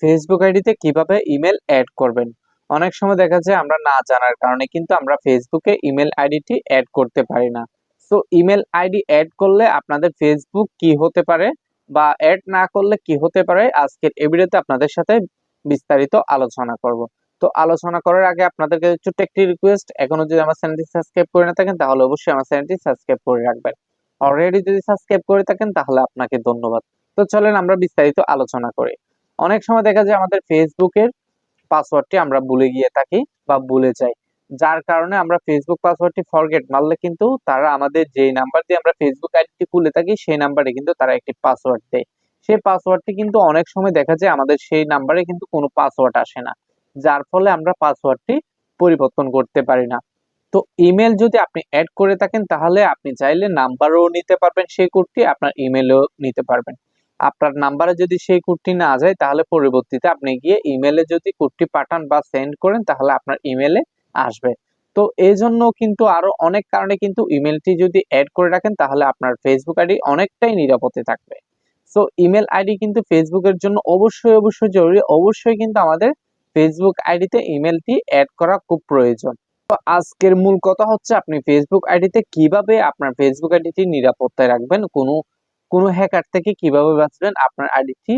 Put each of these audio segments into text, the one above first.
Facebook আইডিতে কীভাবে email add করবেন? অনেক সময় দেখা যায় আমরা না জানার কারণে কিন্তু আমরা ফেসবুকে ইমেল আইডিটি অ্যাড করতে পারি না। সো ইমেল আইডি অ্যাড করলে আপনাদের ফেসবুক কি হতে পারে বা অ্যাড না করলে কি হতে পারে? আজকের এই ভিডিওতে আপনাদের সাথে বিস্তারিত আলোচনা করব। তো, আলোচনা করার আগে আপনাদেরকে ছোট্ট একটি রিকোয়েস্ট এখনও যদি আমার চ্যানেলটি সাবস্ক্রাইব করে না থাকেন, তাহলে অবশ্যই আমার চ্যানেলটি সাবস্ক্রাইব করে রাখবেন। অলরেডি যদি সাবস্ক্রাইব করে থাকেন, তাহলে আপনাকে ধন্যবাদ। তো, চলেন আমরা বিস্তারিত আলোচনা করি। অনেক সময় দেখা যায় আমাদের ফেসবুকের পাসওয়ার্ডটি আমরা ভুলে গিয়ে থাকি বা ভুলে যাই। যার কারণে আমরা ফেসবুক পাসওয়ার্ডটি ফরগেট মারলে কিন্তু তারা আমাদের যে নাম্বার দিয়ে আমরা ফেসবুক আইডিটি খুলে থাকি, সেই নাম্বারে কিন্তু তারা একটি পাসওয়ার্ড দেয়। সেই পাসওয়ার্ডটি কিন্তু অনেক সময় দেখা যায় আমাদের সেই নাম্বারে কিন্তু কোনো পাসওয়ার্ড আসে না, যার ফলে আমরা পাসওয়ার্ডটি পরিবর্তন করতে পারি না। তো ইমেল যদি আপনি অ্যাড করে থাকেন, তাহলে আপনি চাইলে নাম্বারও নিতে পারবেন সেই কোডটি আপনার ইমেলও নিতে পারবেন। আপনার নাম্বারে যদি সেই কোডটি না যায়, তাহলে পরবর্তীতে আপনি গিয়ে ইমেলে যদি কোডটি পাঠান বা সেন্ড করেন, তাহলে আপনার ইমেলে আসবে। তো এই জন্য কিন্তু আরও অনেক কারণে কিন্তু ইমেলটি যদি অ্যাড করে রাখেন, তাহলে আপনার ফেসবুক আইডি অনেকটাই নিরাপদে থাকবে। সো ইমেল আইডি কিন্তু ফেসবুকের জন্য অবশ্যই অবশ্যই জরুরি। অবশ্যই কিন্তু আমাদের ফেসবুক আইডিতে ইমেলটি অ্যাড করা খুব প্রয়োজন। তো আজকের মূল কথা হচ্ছে, আপনি ফেসবুক আইডিতে কীভাবে আপনার ফেসবুক আইডিটি নিরাপত্তায় রাখবেন? কোনো কোনো হ্যাকার থেকে কীভাবে বাঁচবেন, আপনার আইডিটি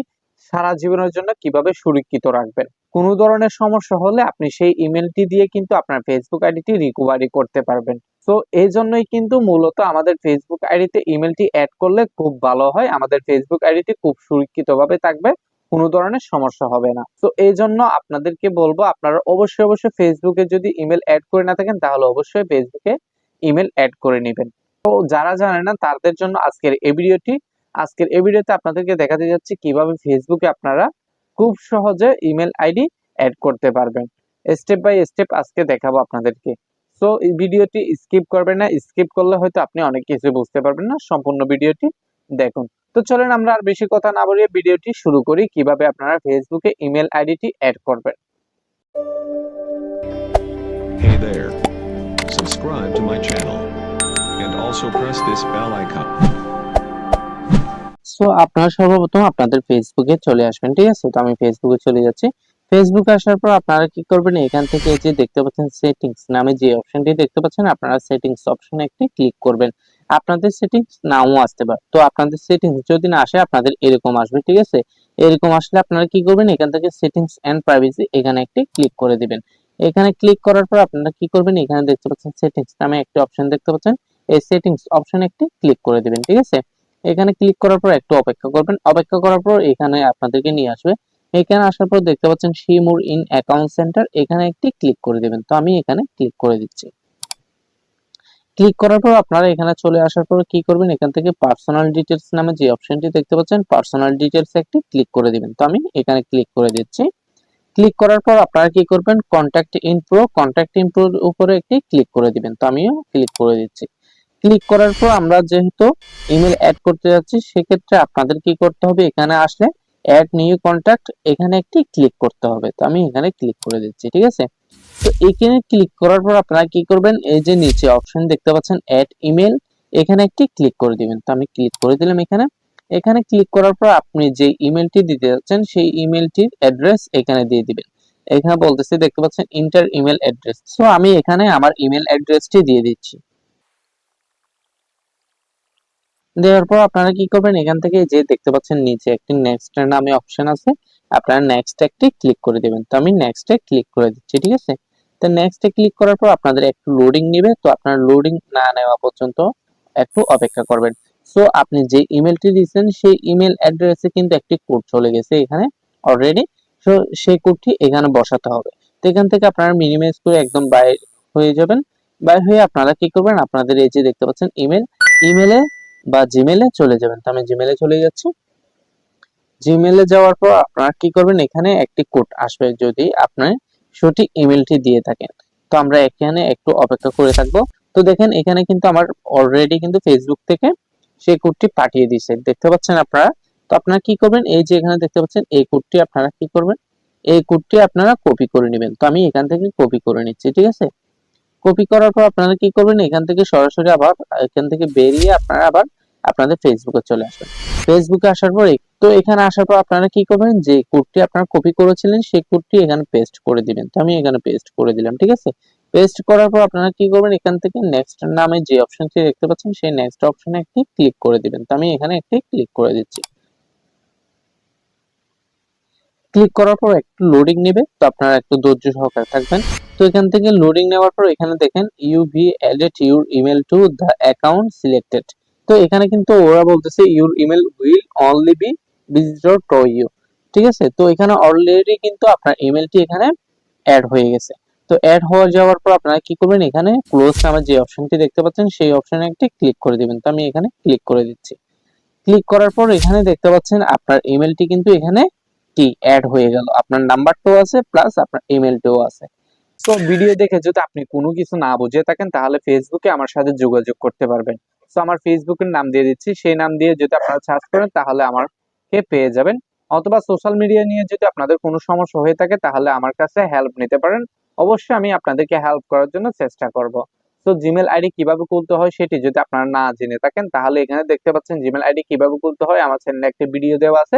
সারা জীবনের জন্য কীভাবে সুরক্ষিত রাখবেন? কোনো ধরনের সমস্যা হলে আপনি সেই ইমেলটি দিয়ে কিন্তু আপনার ফেসবুক আইডিটি রিকভারি করতে পারবেন। তো এই জন্যই কিন্তু মূলত আমাদের ফেসবুক আইডিতে ইমেলটি অ্যাড করলে খুব ভালো হয়। আমাদের ফেসবুক আইডিটি খুব সুরক্ষিতভাবে থাকবে, কোনো ধরনের সমস্যা হবে না। তো এই জন্য আপনাদেরকে বলব, আপনারা অবশ্যই অবশ্যই ফেসবুকে যদি ইমেল অ্যাড করে না থাকেন, তাহলে অবশ্যই ফেসবুকে ইমেল অ্যাড করে নেবেন। তো যারা জানে না, তাদের জন্য আজকের এই ভিডিওটি। আজকের এই ভিডিওতে আপনাদেরকে দেখাতে যাচ্ছি কীভাবে ফেসবুকে আপনারা খুব সহজে ইমেল আইডি অ্যাড করতে পারবেন। স্টেপ বাই স্টেপ আজকে দেখাবো আপনাদেরকে। সো, এই ভিডিওটি স্কিপ করবেন না। স্কিপ করলে হয়তো আপনি অনেক কিছু বুঝতে পারবেন না। সম্পূর্ণ ভিডিওটি দেখুন। তো চলেন আমরা আর বেশি কথা না বলিয়ে ভিডিওটি শুরু করি, কীভাবে আপনারা ফেসবুকে ইমেল আইডিটি অ্যাড করবেন। Hey there. Subscribe to my channel. Also press this bell icon. So আপনারা সর্বপ্রথম আপনাদের ফেসবুকে চলে আসবেন, ঠিক আছে? তো আমি ফেসবুকে চলে যাচ্ছি। ফেসবুকে আসার পর আপনারা কি করবেন? এখান থেকে যে দেখতে পাচ্ছেন সেটিংস নামে যে অপশনটি দেখতে পাচ্ছেন, আপনারা সেটিংস অপশনে একটি ক্লিক করবেন। আপনাদের সেটিংস নাও আসতে পারে। তো আপনাদের সেটিংস যদি না আসে, আপনাদের এরকম আসবে, ঠিক আছে? এরকম আসলে আপনারা কি করবেন? এখান থেকে সেটিংস এন্ড প্রাইভেসি এখানে একটি ক্লিক করে দিবেন। এখানে ক্লিক করার পর আপনারা কি করবেন? এখানে দেখতে পাচ্ছেন সেটিংস নামে একটি অপশন দেখতে পাচ্ছেন। এই সেটিংস অপশনে একটি ক্লিক করে দিবেন, ঠিক আছে? এখানে ক্লিক করার পর একটু অপেক্ষা করবেন। অপেক্ষা করার পর এখানে আপনাদেরকে নিয়ে আসবে। এখানে আসার পর দেখতে পাচ্ছেন শিমুর ইন অ্যাকাউন্ট সেন্টার এখানে একটি ক্লিক করে দিবেন। তো আমি এখানে ক্লিক করে দিচ্ছি। ক্লিক করার পর আপনারা এখানে চলে আসার পর কি করবেন? এখান থেকে পার্সোনাল ডিটেলস নামে যে অপশনটি দেখতে পাচ্ছেন পার্সোনাল ডিটেলস একটি ক্লিক করে দিবেন। তো আমি এখানে ক্লিক করে দিচ্ছি। ক্লিক করার পর আপনারা কি করবেন? কন্ট্যাক্ট ইনপ্রো কন্ট্যাক্ট ইনপ্রোর উপরে একটি ক্লিক করে দিবেন। তো আমিও ক্লিক করে দিচ্ছি। ক্লিক করার পর আমরা যেহেতু ইমেল অ্যাড করতে যাচ্ছি, সেক্ষেত্রে আপনাদের কি করতে হবে? এখানে আসলে অ্যাড নিউ কন্ট্যাক্ট এখানে একটি ক্লিক করতে হবে। তো আমি এখানে ক্লিক করে দিচ্ছি, ঠিক আছে? তো এখানে ক্লিক করার পর আপনারা কি করবেন? এই যে নিচে অপশন দেখতে পাচ্ছেন অ্যাড ইমেল এখানে একটি ক্লিক করে দিবেন। তো আমি ক্লিক করে দিলাম এখানে। এখানে ক্লিক করার পর আপনি যে ইমেলটি দিতে যাচ্ছেন, সেই ইমেলটির অ্যাড্রেস এখানে দিয়ে দিবেন। এখানে বলতেছে, দেখতে পাচ্ছেন ইন্টার ইমেল অ্যাড্রেস সো আমি এখানে আমার ইমেল অ্যাড্রেসটি দিয়ে দিচ্ছি। দেওয়ার পর আপনারা কি করবেন? এখান থেকে যে দেখতে পাচ্ছেন নিচে একটি নেক্সট নামে অপশন আছে। আপনারা নেক্সট একটি ক্লিক করে দিবেন। তো আমি নেক্সটে ক্লিক করে দিচ্ছি, ঠিক আছে? তো নেক্সটে ক্লিক করার পর আপনাদের একটু লোডিং নেবে। তো আপনার লোডিং না নেওয়া পর্যন্ত একটু অপেক্ষা করবেন। সো আপনি যে ইমেলটি দিয়েছেন, সেই ইমেল অ্যাড্রেসে কিন্তু একটি কোড চলে গেছে এখানে অলরেডি সো সেই কোডটি এখানে বসাতে হবে। তো এখান থেকে আপনারা মিনিমাইজ করে একদম বাইরে হয়ে যাবেন। বাইরে হয়ে আপনারা কি করবেন? আপনাদের এই যে দেখতে পাচ্ছেন ইমেল ইমেলে বা জিমেলে চলে যাবেন। তো আমি জিমেলে চলে যাচ্ছি। জিমেলে যাওয়ার পর আপনারা কি করবেন? এখানে একটি কোড আসবে যদি আপনি সঠিক ইমেলটি দিয়ে থাকেন। তো আমরা এখানে একটু অপেক্ষা করে থাকব। তো দেখেন, এখানে কিন্তু আমার অলরেডি কিন্তু ফেসবুক থেকে সেই কোডটি পাঠিয়ে দিয়েছে। দেখতে পাচ্ছেন আপনারা? তো আপনারা কি করবেন? এই যে এখানে দেখতে পাচ্ছেন, এই কোডটি আপনারা কি করবেন? এই কোডটি আপনারা কপি করে নেবেন। তো আমি এখান থেকে কপি করে নিচ্ছি, ঠিক আছে? কপি করার পর আপনারা কি করবেন? এখান থেকে সরাসরি আবার, এখান থেকে বেরিয়ে আপনারা আবার আপনাদের ফেসবুকে চলে আসবেন। ফেসবুকে আসার পর তো এখানে আসার পর আপনারা কি করবেন? যে কোডটি আপনারা কপি করেছিলেন, সেই কোডটি এখানে পেস্ট করে দিবেন। তো আমি এখানে পেস্ট করে দিলাম, ঠিক আছে? পেস্ট করার পর আপনারা কি করবেন? এখান থেকে নেক্সট নামে যে অপশনটি দেখতে পাচ্ছেন, সেই নেক্সট অপশনে একটি ক্লিক করে দিবেন। তো আমি এখানে একটি ক্লিক করে দিচ্ছি। ক্লিক করার পর একটু লোডিং নেবে, তো আপনারা একটু ধৈর্য সহকারে থাকবেন। তো এখান থেকে লোডিং নেওয়ার পর এখানে দেখেন you've added your email to the account selected তো এখানে কিন্তু ওরা বলতেছে your email will only be visible to you ঠিক আছে? তো এখানে অলরেডি কিন্তু আপনার ইমেলটি এখানে অ্যাড হয়ে গেছে। তো অ্যাড হয়ে যাওয়ার পর আপনারা কি করবেন? এখানে ক্লোজ নামে যে অপশনটি দেখতে পাচ্ছেন, সেই অপশনে একটি ক্লিক করে দিবেন। তো আমি এখানে ক্লিক করে দিচ্ছি। ক্লিক করার পর এখানে দেখতে পাচ্ছেন আপনার ইমেলটি কিন্তু এখানে কি অ্যাড হয়ে গেল। আপনার নাম্বারটাও আছে প্লাস আপনার ইমেলটাও আছে। তো ভিডিও দেখে যদি আপনি কোনো কিছু না বুঝে থাকেন, তাহলে ফেসবুকে আমার সাথে যোগাযোগ করতে পারবেন। তো আমার ফেসবুকের নাম দিয়ে দিচ্ছি। সেই নাম দিয়ে যদি আপনারা সার্চ করেন, তাহলে আমাকে পেয়ে যাবেন। অথবা সোশ্যাল মিডিয়া নিয়ে যদি আপনাদের কোনো সমস্যা হয়ে থাকে, তাহলে আমার কাছে হেল্প নিতে পারেন। অবশ্যই আমি আপনাদেরকে হেল্প করার জন্য চেষ্টা করব। তো জিমেল আইডি কীভাবে খুলতে হয় সেটি যদি আপনারা না জেনে থাকেন, তাহলে এখানে দেখতে পাচ্ছেন জিমেল আইডি কীভাবে খুলতে হয়। আমার চ্যানেলে একটি ভিডিও দেওয়া আছে।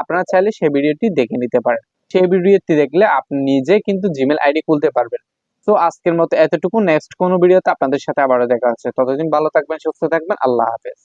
আপনারা চাইলে সেই ভিডিওটি দেখে নিতে পারেন। সেই ভিডিওটি দেখলে আপনি নিজে কিন্তু জিমেল আইডি খুলতে পারবেন। তো আজকের মতো এতটুকু। নেক্সট কোনো ভিডিওতে আপনাদের সাথে আবারও দেখা হচ্ছে। ততদিন ভালো থাকবেন, সুস্থ থাকবেন। আল্লাহ হাফেজ।